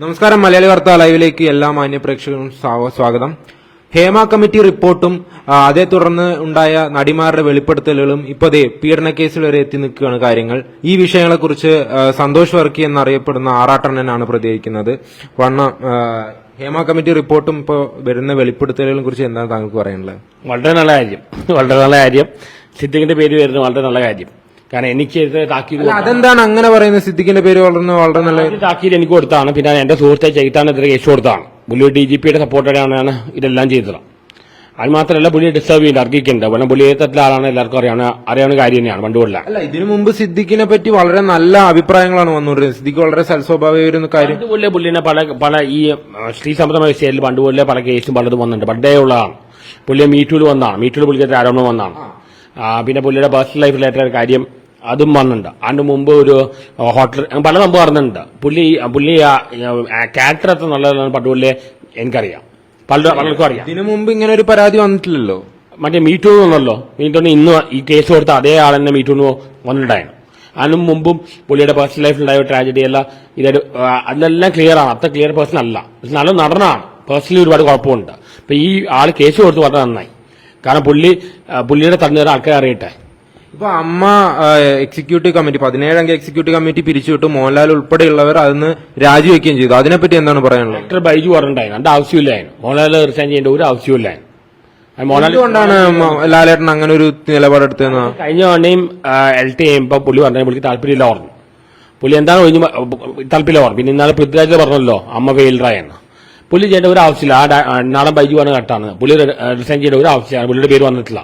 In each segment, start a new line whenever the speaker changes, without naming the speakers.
നമസ്കാരം മലയാളി വാർത്ത ലൈവിലേക്ക് എല്ലാ മാന്യ പ്രേക്ഷകർക്കും സ്വാഗതം. ഹേമ കമ്മിറ്റി റിപ്പോർട്ടും അതേ തുടർന്ന് ഉണ്ടായ നടിമാരുടെ വെളിപ്പെടുത്തലുകളും ഇപ്പൊ ദേ പീഡന കേസിൽ വരെ എത്തി നിൽക്കുകയാണ് കാര്യങ്ങൾ. ഈ വിഷയങ്ങളെക്കുറിച്ച് സന്തോഷ് വർക്കി എന്നറിയപ്പെടുന്ന ആറാട്ടണ്ണനാണ് പ്രതികരിക്കുന്നത്. വണ്ണ ഹേമ കമ്മിറ്റി റിപ്പോർട്ടും ഇപ്പോൾ വരുന്ന വെളിപ്പെടുത്തലുകളെ കുറിച്ച് എന്താണ് താങ്കൾക്ക് പറയാനുള്ളത്?
വളരെ നല്ല കാര്യം. വളരെ നല്ല കാര്യം. സിദ്ദിഖിന്റെ പേര് വരുന്നത് വളരെ നല്ല കാര്യം. കാരണം എനിക്ക് താക്കീൽ താക്കീത്
അതെന്താണ് അങ്ങനെ പറയുന്നത്? സിദ്ദിഖിന്റെ പേര് വളർന്ന് വളരെ നല്ല
താക്കീൽ താക്കീത് എനിക്ക് കൊടുത്താണ്. പിന്നെ എന്റെ സുഹൃത്തെ ഇത്ര കേസ് കൊടുത്താണ്. പുള്ളി ഡി ജി പിയുടെ സപ്പോർട്ടോടെയാണ് ഇതെല്ലാം ചെയ്തത്. അത് മാത്രമല്ല പുള്ളി ഡിസ്റ്റർബ് ചെയ്യുന്നുണ്ട് അർഹിക്കുന്നുണ്ട് കാരണം പുള്ളി ഏത്തത്തിലെ ആളാണ് എല്ലാവർക്കും അറിയാവുന്ന അറിയാവുന്ന കാര്യം തന്നെയാണ് പണ്ടുകൊള്ള
അല്ല ഇതിനു മുമ്പ് സിദ്ദിഖിനെ പറ്റി വളരെ നല്ല അഭിപ്രായങ്ങളാണ് വന്നുകൊണ്ടിരുന്നത്. സിദ്ദിഖ് വളരെ സൽസ്വഭാവിക കാര്യം.
പണ്ടുപോലെ പുള്ളിനെ പല പല ഈ സ്ത്രീ സംബന്ധമായ വിഷയത്തിൽ പണ്ടുപോലെ പല കേസും പലതും വന്നിട്ടുണ്ട്. പണ്ടേ ഉള്ളതാണ്. പുള്ളിയെ മീറ്റൂൽ വന്നാണ് മീറ്റൂൽ പുള്ളിക്ക് ആരോപണം വന്നതാണ്. പിന്നെ പുള്ളിയുടെ പേഴ്സണൽ ലൈഫ് റിലേറ്റഡ് കാര്യം അതും വന്നിട്ടുണ്ട് അതിന് മുമ്പ് ഒരു ഹോട്ടൽ പല സംഭവം അറിഞ്ഞിട്ടുണ്ട്. പുള്ളി പുള്ളി ക്യാരക്ടർ എത്ര നല്ലതാണ് പട്ടുപുള്ളി എനിക്കറിയാം. പല പലർക്കും അറിയാം.
ഇതിനു മുമ്പ് ഇങ്ങനെ ഒരു പരാതി വന്നിട്ടില്ലല്ലോ?
മറ്റേ മീറ്റൂ വന്നല്ലോ മീറ്റൂന്ന് ഇന്ന് ഈ കേസ് കൊടുത്ത അതേ ആൾ തന്നെ മീറ്റൂന്ന് വന്നിട്ടുണ്ടായിരുന്നു. അതിനും മുമ്പും പുള്ളിയുടെ പേഴ്സണൽ ലൈഫിലുണ്ടായ ട്രാജഡി അല്ല ഇതൊരു അതെല്ലാം അതിലെല്ലാം ക്ലിയർ ആണ്. അത്ര ക്ലിയർ പേഴ്സൺ അല്ല. പക്ഷെ നല്ല നടനാണ്. പേഴ്സണലി ഒരുപാട് കുഴപ്പമുണ്ട്. അപ്പൊ ഈ ആൾ കേസ് കൊടുത്ത് വളരെ നന്നായി. കാരണം പുള്ളി പുള്ളിയുടെ തന്നെ ആൾക്കാർ അറിയട്ടെ.
ഇപ്പൊ അമ്മ എക്സിക്യൂട്ടീവ് കമ്മിറ്റി പതിനേഴംഗ എക്സിക്യൂട്ടീവ് കമ്മിറ്റി പിരിച്ചുവിട്ട് മോഹൻലാൽ ഉൾപ്പെടെയുള്ളവർ അതിന് രാജിവെക്കുകയും ചെയ്തു. അതിനെപ്പറ്റി എന്താണ് പറയാനുള്ളത്?
ഡോക്ടർ ബൈജു പറഞ്ഞിട്ടുണ്ടായിരുന്നു അതിന്റെ ആവശ്യമില്ലായിരുന്നു മോഹൻലാൽ റിസൈൻ ചെയ്യേണ്ട ഒരു ആവശ്യമില്ലായിരുന്നു
എന്തുകൊണ്ടാണ് ലാലേട്ടൻ അങ്ങനെ ഒരു നിലപാടെടുത്തതെന്ന്?
കഴിഞ്ഞ തവണയും എൽ ടി ചെയ്യുമ്പോൾ പുള്ളി പറഞ്ഞു പുള്ളിക്ക് താല്പര്യമില്ല പറഞ്ഞു. പുള്ളി എന്താണ് ഒഴിഞ്ഞു താല്പര്യമില്ല പറഞ്ഞു. പിന്നെ ഇന്നാളെ പൃഥ്വിരാജ് പറഞ്ഞല്ലോ അമ്മ ഫെയിൽഡറായെന്ന് പുള്ളി ചെയ്യേണ്ട ഒരു ആവശ്യമില്ല. ആ നാടൻ ബൈജു പറഞ്ഞ കട്ടാണ്. പുള്ളി റിസൈൻ ചെയ്യേണ്ട ഒരു ആവശ്യമാണ് പുള്ളിയുടെ പേര് വന്നിട്ടില്ല.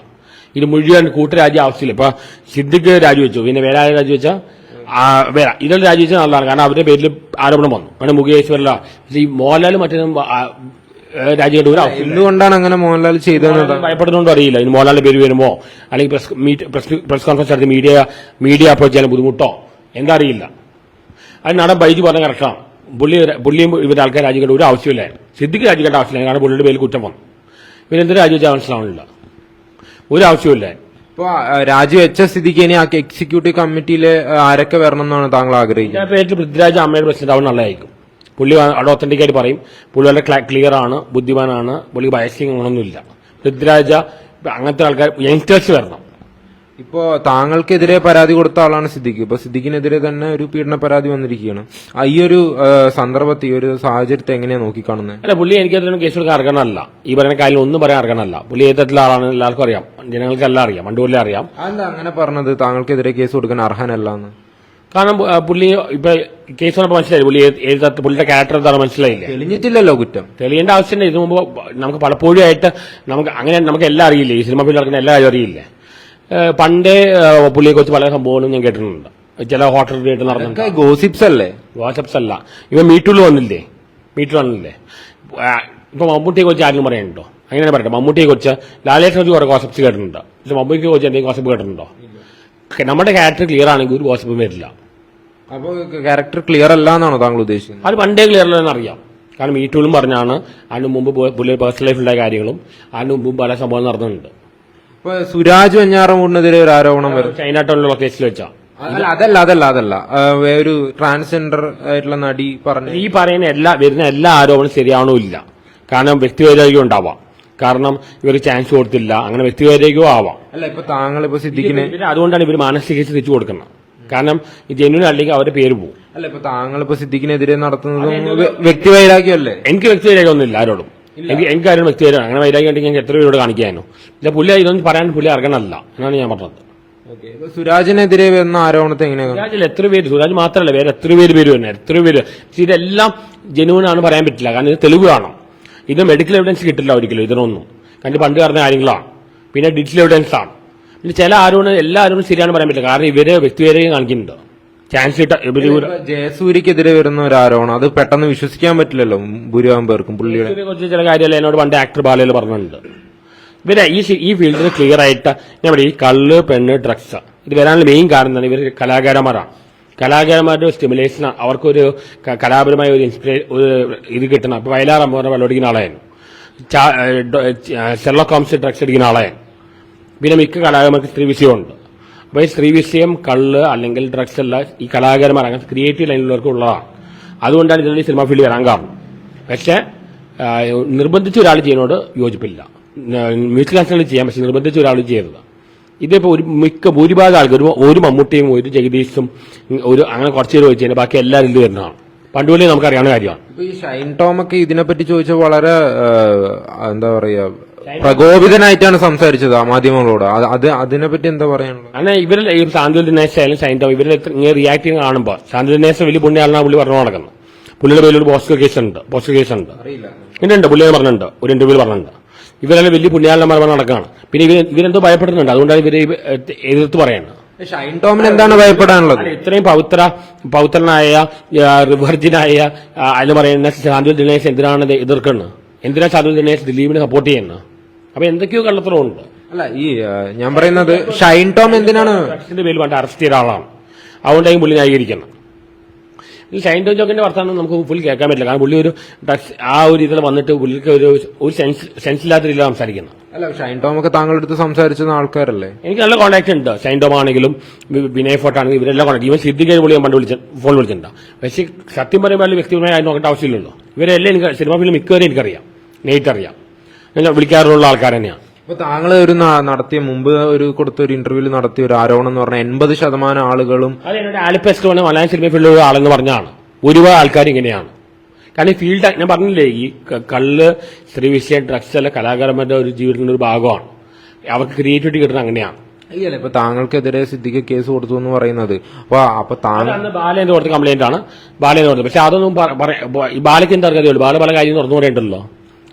ഇത് മുഴുവൻ കൂട്ടുരാജ്യ ആവശ്യമില്ല. ഇപ്പൊ സിദ്ദിഖ് രാജിവെച്ചു. പിന്നെ വേറെ ആരും രാജിവെച്ച? വേറെ. ഇതെല്ലാം രാജിവെച്ച നല്ലതാണ് കാരണം അവരുടെ പേരിൽ ആരോപണം വന്നു. പിന്നെ മുകേഷ് വരല. പക്ഷേ ഈ മോഹൻലാൽ മറ്റൊന്നും രാജിയുടെ ഒരു
എന്തുകൊണ്ടാണ് അങ്ങനെ മോഹൻലാൽ
ചെയ്തത് ഭയപ്പെടുന്നുണ്ടോ അറിയില്ല. ഇനി മോഹൻലാലിന്റെ പേര് വരുമോ? അല്ലെങ്കിൽ പ്രസ് കോൺഫറൻസ് നടത്തി മീഡിയ മീഡിയ അപ്രോച്ച് ചെയ്യാൻ ബുദ്ധിമുട്ടോ? എന്താ അറിയില്ല. അത് നടൻ ബൈജു പറഞ്ഞ കറക്റ്റാണ്. പുള്ളി പുള്ളിയും ഇവരുടെ ആൾക്കാർ രാജിക്കേണ്ട ഒരു ആവശ്യമില്ലായിരുന്നു. സിദ്ദിഖ് രാജിക്കേണ്ട ആവശ്യമില്ല കാരണം പുള്ളിയുടെ പേരിൽ കുറ്റം വന്നു. പിന്നെ എന്തൊരു രാജിവെച്ചാൽ മനസ്സിലാവണില്ല ഒരു ആവശ്യമില്ല
ഇപ്പൊ ആ, രാജിവെച്ച സ്ഥിതിക്ക് ഇനി ആ എക്സിക്യൂട്ടീവ് കമ്മിറ്റിയിൽ ആരൊക്കെ വരണം എന്നാണ് താങ്കൾ ആഗ്രഹിക്കുന്നത്?
പേരിൽ പൃഥ്വിരാജ് അമ്മയുടെ പ്രസിഡന്റ് ആവുന്ന നല്ലതായിരിക്കും. പുള്ളി അവിടെ ഒത്തന്റിക് ആയിട്ട് പറയും. പുള്ളി വളരെ ക്ലിയർ ആണ് ബുദ്ധിമാനാണ് പുള്ളി ബയസിങ് ഒന്നുമില്ല പൃഥ്വിരാജ അങ്ങനത്തെ ആൾക്കാർ യങ്സ്റ്റേഴ്സ് വരണം.
ഇപ്പോ താങ്കൾക്കെതിരെ പരാതി കൊടുത്ത ആളാണ് സിദ്ദിഖ്. ഇപ്പൊ സിദ്ദിഖിനെതിരെ തന്നെ ഒരു പീഡന പരാതി വന്നിരിക്കുകയാണ്. ആ, ഈ ഒരു സന്ദർഭത്തെ ഈ ഒരു സാഹചര്യത്തെ എങ്ങനെയാ നോക്കിക്കാണുന്നത്
അല്ല പുള്ളി എനിക്ക് അതിനൊന്നും കേസ് കൊടുക്കാൻ അർഹനല്ല. ഈ പറയുന്ന കാര്യം ഒന്നും പറയാൻ അർഹനല്ല. പുള്ളി ഏതത്തിലുള്ള ആളാണ് എല്ലാവർക്കും അറിയാം. ജനങ്ങൾക്ക് എല്ലാം അറിയാം. പണ്ടുപോലെ അറിയാം.
അല്ല അങ്ങനെ പറഞ്ഞത്? താങ്കൾക്കെതിരെ കേസ് കൊടുക്കാൻ അർഹനല്ല എന്ന്.
കാരണം പുള്ളി ഇപ്പൊ കേസ് പറഞ്ഞപ്പോ മനസ്സിലായി. പുള്ളി ഏത് പുള്ളിയുടെ ക്യാരക്ടർ എന്താണ് മനസ്സിലായില്ലേ?
തെളിഞ്ഞിട്ടില്ലല്ലോ കുറ്റം.
തെളിയേണ്ട ആവശ്യമില്ല. ഇതിനു മുമ്പ് നമുക്ക് പലപ്പോഴും ആയിട്ട് നമുക്ക് അങ്ങനെ നമുക്ക് എല്ലാം അറിയില്ലേ? ഈ സിനിമ ഫീൽഡ് നടക്കുന്ന എല്ലാ കാര്യം അറിയില്ലേ? പണ്ടേ പുള്ളിയെ കുറിച്ച് പല സംഭവങ്ങളും ഞാൻ കേട്ടിട്ടുണ്ട്. ചില ഹോട്ടൽ ആയിട്ട് നടന്നിട്ടുണ്ട്
ഇതൊക്കെ ഗോസിപ്സ് അല്ലേ
ഗോസിപ്സ് അല്ല ഇവ മീറ്റൂൽ വന്നില്ലേ? മീറ്റൂൽ വന്നില്ലേ ഇപ്പൊ മമ്മൂട്ടിയെ കുറിച്ച് ആരും പറയാനുണ്ടോ അങ്ങനെ പറയട്ടെ മമ്മൂട്ടിയെ കുറിച്ച് കുറിച്ച് കുറെ ഗോസപ്സ് കേട്ടിട്ടുണ്ട്. പക്ഷെ മമ്മൂട്ടിയെ കുറിച്ച് എന്തെങ്കിലും ഗോസപ്പ് കേട്ടിട്ടുണ്ടോ? നമ്മുടെ ക്യാരക്ടർ ക്ലിയർ ആണെങ്കിൽ ഒരു ഗോസപ്പും വരില്ല.
അപ്പൊ ക്യാരക്ടർ ക്ലിയർ അല്ല എന്നാണോ താങ്കൾ ഉദ്ദേശിക്കുന്നത്?
അത് പണ്ടേ ക്ലിയർ അല്ലെന്ന് അറിയാം. കാരണം മീറ്റൂലും പറഞ്ഞാണ് അതിന് മുമ്പ് പുള്ളിയുടെ പുള്ളി പേഴ്സണൽ ലൈഫിലുള്ള കാര്യങ്ങളും അതിന് മുമ്പ് പല സംഭവം നടന്നിട്ടുണ്ട്.
ഇപ്പൊ സുരാജ് വെഞ്ഞാറമൂടിനെതിരെ ഒരു ആരോപണം വരും.
ചൈന ടൗണിലുള്ള കേസിൽ വെച്ചാ.
അല്ല അതല്ല അതല്ല അതല്ല. ഒരു ട്രാൻസ്ജെൻഡർ ആയിട്ടുള്ള നടി പറഞ്ഞു
ഈ പറയുന്ന എല്ലാ വരുന്ന എല്ലാ ആരോപണവും ശരിയാവണമില്ല കാരണം വ്യക്തിവൈരാഗ്യം ഉണ്ടാവാം. കാരണം ഇവർക്ക് ചാൻസ് കൊടുത്തില്ല. അങ്ങനെ വ്യക്തിവൈരാഗ്യവും ആവാം.
അല്ല ഇപ്പൊ താങ്കൾ ഇപ്പൊ സിദ്ദിഖിനെ
ഇവർ അതുകൊണ്ടാണ് ഇവർ മാനസിക ചികിത്സ തിരിച്ചു കൊടുക്കുന്നത്. കാരണം ജെന്യൂൻ അല്ലെങ്കിൽ അവരുടെ പേര് പോകും
അല്ല ഇപ്പൊ താങ്കൾ ഇപ്പൊ സിദ്ദിഖിനെതിരെ നടത്തുന്നതും വ്യ- വ്യക്തിവൈരാഗ്യമല്ലേ?
എനിക്ക് വ്യക്തിവൈരാഗ്യമൊന്നുമില്ല ആരോടും. എനിക്ക് എനിക്ക് വ്യക്തി തരും അങ്ങനെ വൈരാഗ്യം ഉണ്ടെങ്കിൽ ഞാൻ എത്ര പേരോട് കാണിക്കാനോ? ഇല്ല പുള്ളി ഇതൊന്നും പറയാൻ പുള്ളി ഇറങ്ങണമല്ല എന്നാണ് ഞാൻ പറഞ്ഞത്.
സുരാജിനെതിരെ വരുന്ന ആരോപണത്തെ എങ്ങനെയാണ്?
സുരാജിൽ എത്ര പേര് സുരാജ് മാത്രമല്ല വേറെ എത്ര പേര് പേര് തന്നെ എത്ര പേര്? ഇതെല്ലാം ജെന്യൂൻ ആണ് പറയാൻ പറ്റില്ല. കാരണം ഇത് തെളിവ് കാണും ഇത് മെഡിക്കൽ എവിഡൻസ് കിട്ടില്ല ഒരിക്കലും ഇതിനൊന്നും. കാരണം പണ്ട് പറഞ്ഞ കാര്യങ്ങളാണ്. പിന്നെ ഡിജിറ്റൽ എവിഡൻസ് ആണ്. പിന്നെ ചില ആരോപണം എല്ലാ ആരോപണം ശരിയാണ് പറയാൻ പറ്റില്ല. കാരണം ഇവർ വ്യക്തിപരെയും കാണിക്കുന്നുണ്ട്. ചാൻസ്
ജയസൂര്യക്കെതിരെ വരുന്ന ഒരു ആരോപണം അത് പെട്ടെന്ന് വിശ്വസിക്കാൻ പറ്റില്ലല്ലോ ഭൂരിഭാഗം പേർക്കും പുള്ളിയുടെ
കുറിച്ച് ചില കാര്യമല്ല എന്നോട് പണ്ട് ആക്ടർ ബാലയിൽ പറഞ്ഞിട്ടുണ്ട്. ഇവരെ ഈ ഈ ഫീൽഡിൽ ക്ലിയർ ആയിട്ട് ഞാൻ പറയും ഈ കള്ള് പെണ്ണ് ഡ്രഗ്സ് ഇത് വരാനുള്ള മെയിൻ കാരണം എന്താണ്? ഇവർ കലാകാരന്മാരാണ്. കലാകാരന്മാരുടെ സ്റ്റിമുലേഷൻ അവർക്കൊരു കലാപരമായ ഒരു ഇൻസ്പിറേ ഒരു ഇത് കിട്ടണം. അപ്പൊ വയലാർ അമ്മ വെള്ളമടിക്കുന്ന ആളായിരുന്നു. ഷെർലോക്ക് ഹോംസ് ഡ്രഗ്സ് അടിക്കുന്ന ആളായിരുന്നു. പിന്നെ മിക്ക കലാകാരന്മാർക്ക് സ്ത്രീ വിഷയമുണ്ട്. അപ്പോൾ ഈ സ്ത്രീ വിഷയം കള്ള് അല്ലെങ്കിൽ ഡ്രഗ്സ് എല്ലാം ഈ കലാകാരന്മാർ അങ്ങനെ ക്രിയേറ്റീവ് ലൈനിലുള്ളവർക്ക് ഉള്ളതാണ്. അതുകൊണ്ടാണ് ഇതിനുള്ള സിനിമ ഫീൽഡ് വരാൻ കാരണം പക്ഷേ നിർബന്ധിച്ച് ഒരാൾ ചെയ്യുന്നതോട് യോജിപ്പില്ല. മ്യൂസിക് നാഷണൽ ചെയ്യാം പക്ഷെ നിർബന്ധിച്ച് ഒരാൾ ചെയ്യരുത് ഇതിപ്പോൾ ഒരു മിക്ക ഭൂരിഭാഗം ആൾക്കാർ ഒരു മമ്മൂട്ടിയും ഒരു ജഗദീഷും ഒരു അങ്ങനെ കുറച്ച് പേര് ചോദിച്ചു ബാക്കി എല്ലാവരും ഇത് വരുന്നതാണ്. പണ്ട് പോലെ നമുക്ക് അറിയാവുന്ന കാര്യമാണ്
ഈ ഷൈൻ ടോമൊക്കെ ഇതിനെപ്പറ്റി ചോദിച്ചാൽ വളരെ എന്താ പറയാ പ്രകോപിതനായിട്ടാണ് സംസാരിച്ചത് ആ മാധ്യമങ്ങളോട്. അത് അത് അതിനെപ്പറ്റി എന്താ പറയാനുള്ളത്?
അല്ല ഇവരിൽ ഈ സാന്ത്വന ദിനേശ് ആയാലും സൈൻഡോ ഇവർ ഇങ്ങനെ റിയാക്ട് ചെയ്യുന്ന കാണുമ്പോൾ സാന്ത്വന ദിനേശ് വലിയ പുണ്യാളാണ് പുള്ളി പറഞ്ഞു നടക്കുന്നത്. പുള്ളിയുടെ പേരിൽ ഒരു പോസ്റ്റർ കേസ് ഉണ്ട് പോസ്റ്റർ കേസ് ഉണ്ട്
അറിയില്ല
ഉണ്ട് പുള്ളിയെ പറഞ്ഞിട്ടുണ്ട് ഒരു ഇന്റർവ്യൂവിൽ പറഞ്ഞിട്ടുണ്ട്. ഇവരെല്ലാം വലിയ പുണ്യാളന്മാർ പറഞ്ഞ് നടക്കുകയാണ് പിന്നെ ഇവർ ഇവരെന്തോ ഭയപ്പെടുന്നുണ്ട് അതുകൊണ്ടാണ് ഇവർ ഇവ- എതിർത്ത് പറയുന്നത്
ഷൈൻ ടോമിന് എന്താണ് ഭയപ്പെടാനുള്ളത്?
ഇത്രയും പവിത്ര പൗത്രനായ റിവർജിനായ അതിന് പറയുന്ന ശാന്തി ദിനേശ് എന്തിനാണ് എതിർക്കുന്നത് എന്തിനാ ശാന്തി ദിനേശ് ദിലീപിനെ സപ്പോർട്ട് ചെയ്യുന്നത്? അപ്പൊ എന്തൊക്കെയോ കള്ളത്തരമുണ്ട്.
അല്ല ഈ ഞാൻ പറയുന്നത് ഷൈൻ ടോം എന്തിനാണ്?
ഡ്രഗ്സിന്റെ പേരിൽ പണ്ട് അറസ്റ്റ് ചെയ്ത ആളാണ്. അതുകൊണ്ടായി പുള്ളി ന്യായീകരിക്കണം ഈ ഷൈൻ ടോം ജോക്കിന്റെ വർത്തമാനം നമുക്ക് പുള്ളി കേൾക്കാൻ പറ്റില്ല. കാരണം പുള്ളി ഒരു ഡ്രഗ്സ് ആ ഒരു ഇതിൽ വന്നിട്ട് പുള്ളിക്ക് ഒരു ഒരു സെൻസ് സെൻസ് ഇല്ലാത്ത രീതിയിലാണ് സംസാരിക്കുന്നത്.
അല്ല ഷൈൻ ടോം ഒക്കെ താങ്കളുടെ അടുത്ത് സംസാരിച്ച ആൾക്കാരല്ലേ?
എനിക്ക് നല്ല കോൺടാക്ട് ഉണ്ട്. ഷൈൻ ടോം ആണെങ്കിലും വിനയ് ഫോർട്ട് ആണെങ്കിലും ഇവരെല്ലാം കോൺടാക്ട് ഇവൻ സിദ്ധിക്കാൻ പുള്ളി ഞാൻ പണ്ട് വിളിച്ച ഫോൺ വിളിച്ചിട്ടുണ്ട്. പക്ഷേ സത്യം പറയുമ്പോൾ വ്യക്തിപരമായി നോക്കേണ്ട ആവശ്യമില്ലല്ലോ. ഇവരെല്ലാം എനിക്ക് സിനിമ ഫിലിം മിക്കവരെ എനിക്കറിയാം. നെയ്റ്റ് അറിയാം വിളിക്കാറുള്ള ആൾക്കാർ തന്നെയാണ്.
ഇപ്പൊ താങ്കൾ ഒരു നടത്തിയ മുമ്പ് ഒരു കൊടുത്ത ഒരു ഇന്റർവ്യൂവിൽ നടത്തിയ ഒരു ആരോപണം എന്ന് പറഞ്ഞാൽ എൺപത് ശതമാനം ആളുകളും
അത് എന്നോട് ആലിപ്പസ്റ്റ് വന്ന മലയാളം സിനിമ ഫീൽഡിൽ ഒരു ആളെന്ന് പറഞ്ഞാണ്. ഒരുപാട് ആൾക്കാർ ഇങ്ങനെയാണ്. കാരണം ഈ ഫീൽഡ് ഞാൻ പറഞ്ഞില്ലേ ഈ കള്ള് സ്ത്രീ വിഷയ ഡ്രഗ്സ് അല്ല കലാകാരന്മാരുടെ ഒരു ജീവിതത്തിന്റെ ഒരു ഭാഗമാണ്. അവർക്ക് ക്രിയേറ്റിവിറ്റി കിട്ടുന്നത് അങ്ങനെയാണ്.
അയ്യല്ല ഇപ്പൊ താങ്കൾക്കെതിരെ സിദ്ദിഖ് കേസ് കൊടുത്തു എന്ന് പറയുന്നത്. അപ്പൊ അപ്പൊ താങ്കൾ
അന്ന് ബാലേന്ദ്ര കൊടുത്ത കംപ്ലൈന്റ് ആണ്. ബാലേന്ദ്ര കൊടുത്തത്. പക്ഷെ അതൊന്നും ബാലയ്ക്ക് എന്താ അറിയാതെ ബാല പല കാര്യം തുറന്നു പറയണ്ടല്ലോ.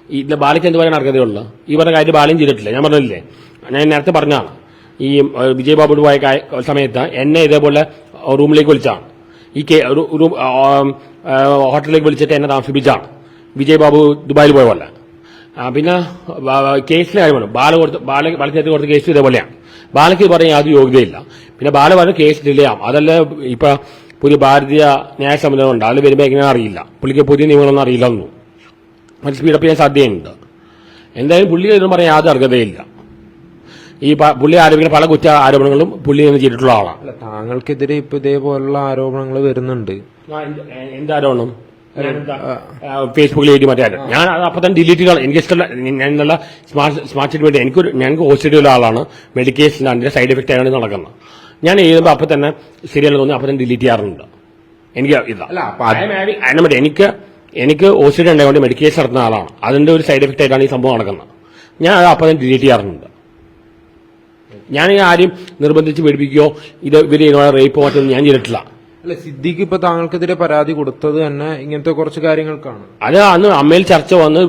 ഈ ഇത് ബാലയ്ക്ക് എന്ത് പറയാൻ അർഹതയുള്ളൂ ഈ പറഞ്ഞ കാര്യം ബാലയും ചെയ്തിട്ടില്ല. ഞാൻ പറഞ്ഞില്ലേ? ഞാൻ നേരത്തെ പറഞ്ഞാണ് ഈ ഏഹ്, വിജയ് ബാബു പോയ സമയത്ത് എന്നെ ഇതേപോലെ റൂമിലേക്ക് വിളിച്ചാണ് ഈ കെ ഒരു- ഹോട്ടലിലേക്ക് വിളിച്ചിട്ട് എന്നെ താമസിപ്പിച്ചാണ് വിജയ് ബാബു ദുബായിൽ പോയ പോലെ. പിന്നെ കേസിലെ കാര്യമാണ് ബാല കൊടുത്ത് ബാല ബാലയ്ക്ക് കൊടുത്ത കേസ് ഇതേപോലെയാണ്. ബാലയ്ക്ക് പറയാൻ യാതൊരു യോഗ്യതയില്ല. പിന്നെ ബാല പറഞ്ഞ കേസ് ഡിലേ ആവും അതല്ല ഇപ്പൊ പുതിയ ഭാരതീയ ന്യായ സംവിധാനം ഉണ്ട്. അതിൽ വരുമ്പോൾ എങ്ങനെയാണെന്ന് അറിയില്ല. പുള്ളിക്ക് പുതിയ നിയമങ്ങളൊന്നും അറിയില്ല അത് സ്പീഡപ്പ് ചെയ്യാൻ സാധ്യതയുണ്ട്. എന്തായാലും പുള്ളി എന്ന് പറയാൻ യാതൊരു അർഹതയില്ല. ഈ പുള്ളി ആരോപിക്കുന്ന പല കുറ്റ ആരോപണങ്ങളും പുള്ളി നിന്ന് ചെയ്തിട്ടുള്ള ആളാണ്.
താങ്കൾക്കെതിരെ ഇപ്പൊ ഇതേപോലുള്ള ആരോപണങ്ങൾ വരുന്നുണ്ട്.
എന്താരോപണം? ഫേസ്ബുക്കിൽ എഴുതി മറ്റേ ഞാൻ അത് അപ്പൊ തന്നെ ഡിലീറ്റ് ചെയ്യണം എനിക്ക് ഇഷ്ടമല്ല ഞാൻ എന്നുള്ള സ്മാർട്ട് സ്മാർട്ട് വേണ്ടി എനിക്കൊരു ഞങ്ങൾക്ക് ഹോസ്പിറ്റലിൽ ഉള്ള ആളാണ് മെഡിക്കേഷൻ അതിന്റെ സൈഡ് എഫക്റ്റ് ആയാണ് ഇത് നടക്കുന്നത്. ഞാൻ എഴുതുമ്പോൾ അപ്പൊ തന്നെ ശരിയല്ല തോന്നുന്നു അപ്പൊ തന്നെ ഡിലീറ്റ് ചെയ്യാറുണ്ട്. എനിക്ക് ഇതാ.
അല്ല
എനിക്ക് ഓസിഡി ഉണ്ടായത് ഉണ്ടായതുകൊണ്ട് മെഡിക്കേഷൻ നടത്തുന്ന ആളാണ്. അതിന്റെ ഒരു സൈഡ് എഫക്റ്റ് ആയിട്ടാണ് ഈ സംഭവം നടക്കുന്നത്. ഞാൻ അത് അപ്പം തന്നെ ഡിലീറ്റ് ചെയ്യാറുണ്ട്. ഞാൻ ആരും നിർബന്ധിച്ച് പേടിപ്പിക്കുകയോ ഇത് ഇവർ റേപ്പ് മാറ്റൊന്നും ഞാൻ ചെയ്തിട്ടില്ല.
അല്ല സിദ്ദിഖ് ഇപ്പൊ താങ്കൾക്കെതിരെ പരാതി കൊടുത്തത് തന്നെ ഇങ്ങനത്തെ കുറച്ച് കാര്യങ്ങൾക്കാണ്.
അത് അന്ന് അമ്മയിൽ ചർച്ച വന്ന്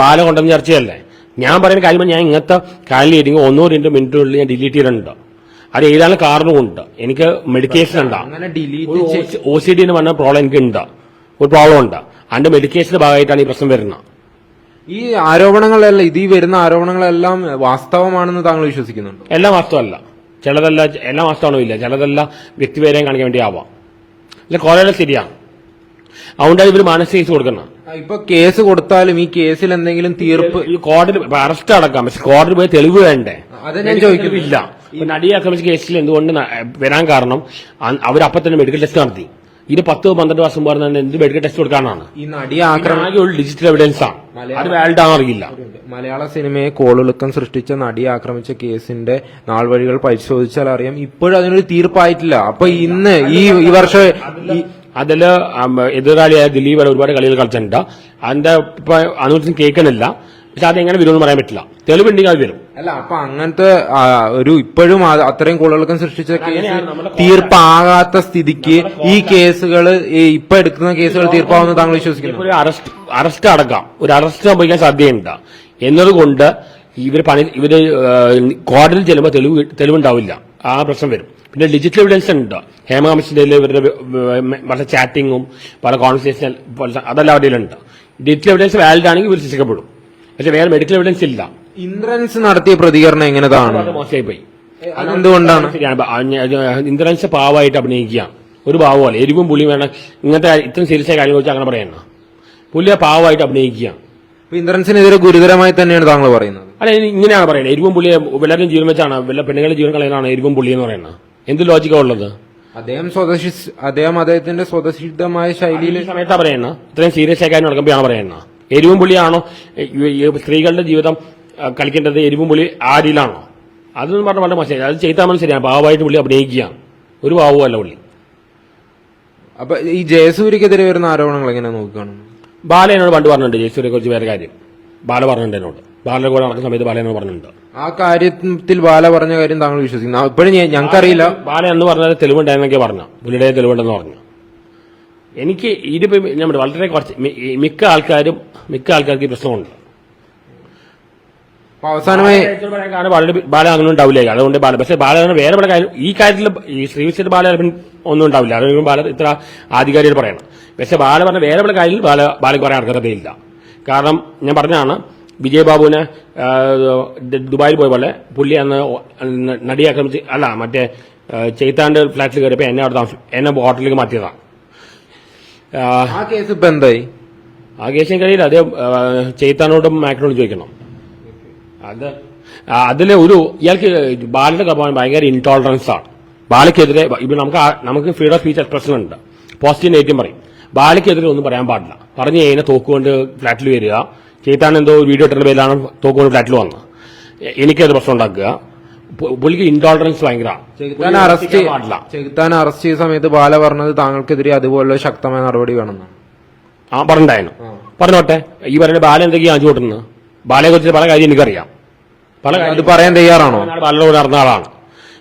ബാല കൊണ്ടുവന്ന ചർച്ചയല്ലേ? ഞാൻ പറയുന്ന കാര്യം ഞാൻ ഇങ്ങനത്തെ കാലിൽ ഇരിക്കും ഒന്നോ രണ്ടോ മിനിറ്റുകളിൽ ഞാൻ ഡിലീറ്റ് ചെയ്തിട്ടുണ്ട്. അത് ഏതാണ് കാരണമുണ്ട് എനിക്ക് മെഡിക്കേഷൻ ഉണ്ട്.
അങ്ങനെ ഡിലീറ്റ്
ഒ സി ഡി എന്ന് പറഞ്ഞ പ്രോബ്ലം എനിക്ക് ഉണ്ട് ഒരു പ്രോബ്ലം ഉണ്ട്. അതിന്റെ മെഡിക്കേഷന്റെ ഭാഗമായിട്ടാണ് ഈ പ്രശ്നം വരുന്നത്.
ഈ ആരോപണങ്ങളെല്ലാം ഇത് ഈ വരുന്ന ആരോപണങ്ങളെല്ലാം വാസ്തവമാണെന്ന് താങ്കൾ വിശ്വസിക്കുന്നുണ്ട്?
എല്ലാം വാസ്തവമല്ല. ചിലതല്ല എല്ലാം വാസ്തവമാണോ ഇല്ല. ചിലതല്ല വ്യക്തിപരം കാണിക്കാൻ വേണ്ടി ആവാം. ഇല്ല കുറേ ശരിയാണ് അതുകൊണ്ടാണ് ഇവർ മാനസിക കേസ് കൊടുക്കുന്നത്.
ഇപ്പൊ കേസ് കൊടുത്താലും ഈ കേസിൽ എന്തെങ്കിലും തീർപ്പ്
ഈ കോടതി അറസ്റ്റ് അടക്കാം. പക്ഷെ കോടതി പോയി തെളിവ് വേണ്ടേ?
അത് ഞാൻ
ചോദിക്കുന്നില്ല നടിയെ ആക്രമിച്ച കേസിൽ എന്തുകൊണ്ട് വരാൻ കാരണം? അവരപ്പം തന്നെ മെഡിക്കൽ ടെസ്റ്റ് നടത്തി. ഇത് പത്ത് പന്ത്രണ്ട് വർഷം പറഞ്ഞാൽ എന്ത് മെഡിക്കൽ ടെസ്റ്റ് കൊടുക്കാനാണ്.
ഈ നടി
ആകെ ഒരു ഡിജിറ്റൽ എവിഡൻസ് ആണ്. അത് വാലിഡ് ആണെന്ന് അറിയില്ല.
മലയാള സിനിമയെ കോളിളക്കം സൃഷ്ടിച്ച നടി ആക്രമിച്ച കേസിന്റെ നാൾ വഴികൾ പരിശോധിച്ചാൽ അറിയാം. ഇപ്പോഴും അതിനൊരു തീർപ്പായിട്ടില്ല. അപ്പൊ ഇന്ന് ഈ ഈ വർഷം
അതിൽ എതിരാളിയായ ദിലീപ് വരെ ഒരുപാട് കളികൾ കളിച്ചിട്ടുണ്ട്. അതിന്റെ ഇപ്പൊ അനുവദിച്ചും കേൾക്കുന്നില്ല. പക്ഷെ അതെങ്ങനെ വരുമെന്ന് പറയാൻ പറ്റില്ല. തെളിവുണ്ടെങ്കിൽ അത് വരും.
അല്ല അപ്പൊ അങ്ങനത്തെ ആ, ഒരു ഇപ്പോഴും ആ- അത്രയും കൂടുതലും സൃഷ്ടിച്ച കേസ് തീർപ്പാകാത്ത സ്ഥിതിക്ക് ഈ കേസുകൾ ഇപ്പൊ എടുക്കുന്ന കേസുകൾ തീർപ്പാവുന്ന താങ്കൾ വിശ്വസിക്കുന്നു.
ഒരു അറസ്റ്റ് അറസ്റ്റ് അടക്കാം. ഒരു അറസ്റ്റ് സംഭവിക്കാൻ സാധ്യതയുണ്ട്. എന്നതുകൊണ്ട് ഇവർ പണി ഇവർ ഏഹ്, കോടതിയിൽ ചെല്ലുമ്പോൾ തെളിവ് തെളിവുണ്ടാവില്ല. ആ പ്രശ്നം വരും. പിന്നെ ഡിജിറ്റൽ എവിഡൻസ് ഉണ്ട്. ഹേമ കമ്മീഷന്റെ ഇവരുടെ വ- വ- പല ചാറ്റിങ്ങും പല കോൺവെർസേഷൻ അതെല്ലാം അവിടെ ഉണ്ട് ഡിജിറ്റൽ എവിഡൻസ് വാലിഡ് ആണെങ്കിൽ ഇവർ ശിക്ഷിക്കപ്പെടും. പക്ഷെ വേറെ മെഡിക്കൽ എവിഡൻസ് ഇല്ല.
ഇൻഷുറൻസ് നടത്തിയ പ്രതികരണം എങ്ങനെതാണ്
അത് മോശമായി പോയി
അതെന്തുകൊണ്ടാണ്?
ഇൻഷുറൻസ് പാവമായിട്ട് അഭിനയിക്കുക. ഒരു പാവമല്ല. എരിവും പുളിയും വേണം. ഇങ്ങനത്തെ ഇത്രയും സീരിയസ് ആയ കാര്യങ്ങൾ വെച്ച് അങ്ങനെ പറയണം പുലിയ പാവമായിട്ട്
അഭിനയിക്കുക. ഇൻഷുറൻസിനെതിരെ ഗുരുതരമായി തന്നെയാണ് താങ്കൾ പറയുന്നത്.
അല്ല ഇങ്ങനെയാണ് പറയുന്നത് എരിവും പുള്ളിയെ എല്ലാവരും ജീവൻ വെച്ചാണ് വല്ല പെണ്ണുങ്ങളുടെ ജീവൻ കളയാനാണ് എരിവും പുള്ളി എന്ന് പറയുന്നത്. എന്ത് ലോജിക്കാ ഉള്ളത്?
അദ്ദേഹം സ്വദേശി അദ്ദേഹം അദ്ദേഹത്തിന്റെ സ്വതസിദ്ധമായ ശൈലിയിൽ
ഈ സമയത്താ പറയണ. ഇത്രയും സീരിയസ് ആയി കാര്യം നടക്കുമ്പോഴാണ് പറയുന്നത് എരിവും പുളിയാണോ? സ്ത്രീകളുടെ ജീവിതം കളിക്കേണ്ടത് എരിവും പുളി ആരിലാണോ? അതെന്ന് പറഞ്ഞാൽ പറഞ്ഞ വളരെ മനസ്സിലായി അത് ചെയ്താൽ മനസ്സിലാണ് പാവമായിട്ട് പുള്ളി അഭിനയിക്കുകയാണ്. ഒരു പാവമല്ല പുള്ളി.
അപ്പൊ ഈ ജയസൂര്യക്കെതിരെ വരുന്ന ആരോപണങ്ങൾ എങ്ങനെ നോക്കുകയാണ്?
ബാല എന്നോട് പണ്ട് പറഞ്ഞിട്ടുണ്ട് ജയസൂരിയെ കുറിച്ച് വേറെ കാര്യം. ബാല പറഞ്ഞിട്ടുണ്ട് എന്നോട്. ബാലയുടെ കൂടെ നടക്കുന്ന സമയത്ത് ബാല എന്നോട് പറഞ്ഞിട്ടുണ്ട്.
ആ കാര്യത്തിൽ ബാല പറഞ്ഞ കാര്യം താങ്കൾ വിശ്വസിക്കുന്നു. ഇപ്പോഴും ഞങ്ങൾക്കറിയില്ല.
ബാല എന്ന് പറഞ്ഞാൽ തെളിവുണ്ടായെന്നൊക്കെ പറഞ്ഞു പുള്ളിയുടെ തെളിവുണ്ടെന്ന് പറഞ്ഞു. എനിക്ക് ഇതിപ്പോ ഞാൻ വളരെ കുറച്ച് മിക്ക ആൾക്കാരും മിക്ക ആൾക്കാർക്ക് ഈ പ്രശ്നമുണ്ട്.
അവസാനമായി
ഏറ്റവും പറയാൻ ബാല ബാല അങ്ങനെ ഉണ്ടാവില്ല? അതുകൊണ്ട് ബാല പക്ഷേ ബാല അങ്ങനെ വേറെ പല കാര്യം ഈ കാര്യത്തിൽ ഈ ശ്രീവിശ്വര ബാല ഒന്നും ഉണ്ടാവില്ല. അതുകൊണ്ട് ബാല ഇത്ര ആധികാരികൾ പറയണം. പക്ഷേ ബാല പറഞ്ഞ വേറെ പല കാര്യത്തിൽ ബാല ബാലയ്ക്ക് പറയാൻ അർഹതയില്ല. കാരണം ഞാൻ പറഞ്ഞതാണ് വിജയബാബുവിനെ ദുബായിൽ പോയ പോലെ പുള്ളി അന്ന് നടിയാക്രമിച്ച് നടിയെ ആക്രമിച്ച് അല്ല മറ്റേ ആ, ചെയ്ത്താണ്ട് ഫ്ലാറ്റിൽ കയറിയപ്പോൾ എന്നെ അവിടെ എന്നെ ഹോട്ടലിലേക്ക് മാറ്റിയതാണ് ആ,
കേസ് ഇപ്പൊ എന്തായി?
ആ കേസിന് കഴിയില്ല അത് ചെയ്ത്താനോടും ചോദിക്കണം. അത് അതിൽ ഒരു ഇയാൾക്ക് ബാലയുടെ സ്വഭാവം ഭയങ്കര ഇൻടോളറൻസ് ആണ്. ബാലയ്ക്കെതിരെ ഇപ്പൊ നമുക്ക് നമുക്ക് ഫ്രീഡം ഓഫ് സ്പീച്ച് എക്സ്പ്രഷൻ ഉണ്ട്. പോസിറ്റീവ് നെഗറ്റീവ് പറയും. ബാലയ്ക്കെതിരെ ഒന്നും പറയാൻ പാടില്ല. പറഞ്ഞു കഴിഞ്ഞാൽ തോക്കുകൊണ്ട് ഫ്ലാറ്റിൽ വരിക. ചെയ്ത്താൻ എന്തോ വീഡിയോ ഇട്ടുന്ന പേരിലാണ് തോക്കുകൊണ്ട് ഫ്ലാറ്റിൽ വന്നത്. എനിക്കത് പ്രശ്നം ഉണ്ടാക്കുക. പുള്ളിക്ക് ഇൻടോളറൻസ് ഭയങ്കര.
അറസ്റ്റ്
പാടില്ല.
ചെകുത്താൻ അറസ്റ്റ് ചെയ്ത സമയത്ത് ബാല പറഞ്ഞത് താങ്കൾക്കെതിരെ അതുപോലുള്ള ശക്തമായ നടപടി വേണമെന്ന്
ആ പറഞ്ഞിട്ടായിരുന്നു പറഞ്ഞോട്ടെ. ഈ പറഞ്ഞ ബാല എന്തൊക്കെയാണ് അഞ്ചു കൂട്ടുന്നത് ബാലയെ കുറിച്ച് പല കാര്യം എനിക്കറിയാം. പല
അത്
കാര്യം
പറയാൻ തയ്യാറാണോ?
കൂടെ നടന്ന ആളാണ്.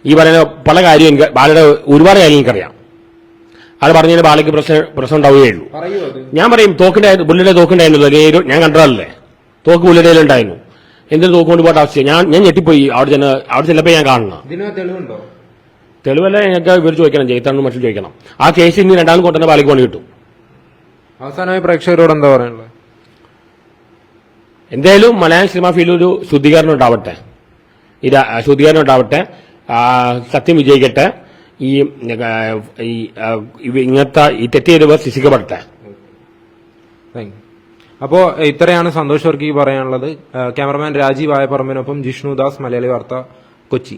ഈ പറയുന്ന പല കാര്യം എനിക്ക് ബാലയുടെ ഒരുപാട് കാര്യം എനിക്കറിയാം. അത് പറഞ്ഞാൽ ബാലയ്ക്ക് പ്രശ്നം പ്രശ്നം ഉണ്ടാവുകയുള്ളൂ. ഞാൻ പറയും തോക്കിന്റെ ബുള്ളിയുടെ തോക്കുണ്ടായിരുന്നല്ലോ. ഞാൻ കണ്ടതല്ലേ? തോക്ക് ബുള്ളിയുടെ ഉണ്ടായിരുന്നു എന്തിനു തോക്കുകൊണ്ട് കൊണ്ട് ആവശ്യം ഞാൻ ഞാൻ ഞെട്ടിപ്പോയി. അവിടെ ചെന്ന് അവിടെ ചെല്ലപ്പോ ഞാൻ കാണണം
തെളിവുണ്ടോ?
തെളിവല്ല ഞങ്ങൾക്ക് ഇവർ ചോദിക്കണം. ജയിത്താണെന്ന് മറ്റും ചോദിക്കണം. ആ കേസ് ഇനി രണ്ടാമത് കൊണ്ടുവന്ന ബാലയ്ക്ക് പണി കിട്ടും.
അവസാനമായി പ്രേക്ഷകരോട് എന്താ പറയാനുള്ളത്?
എന്തായാലും മലയാളം സിനിമ ഫീൽഡിൽ ഒരു ശുദ്ധീകരണം ഉണ്ടാവട്ടെ. ഇത് ശുദ്ധീകരണം ഉണ്ടാവട്ടെ. സത്യം വിജയിക്കട്ടെ. ഈ ഇങ്ങനത്തെ ഈ തെറ്റ് ചെയ്തവർ ശിക്ഷിക്കപ്പെടട്ടെ.
താങ്ക് യു അപ്പോ ഇത്രയാണ് സന്തോഷ് വർക്കി പറയാനുള്ളത്. ക്യാമറമാൻ രാജീവ് ആയപ്പറമ്പിനൊപ്പം ജിഷ്ണു ദാസ് മലയാളി വാർത്ത കൊച്ചി.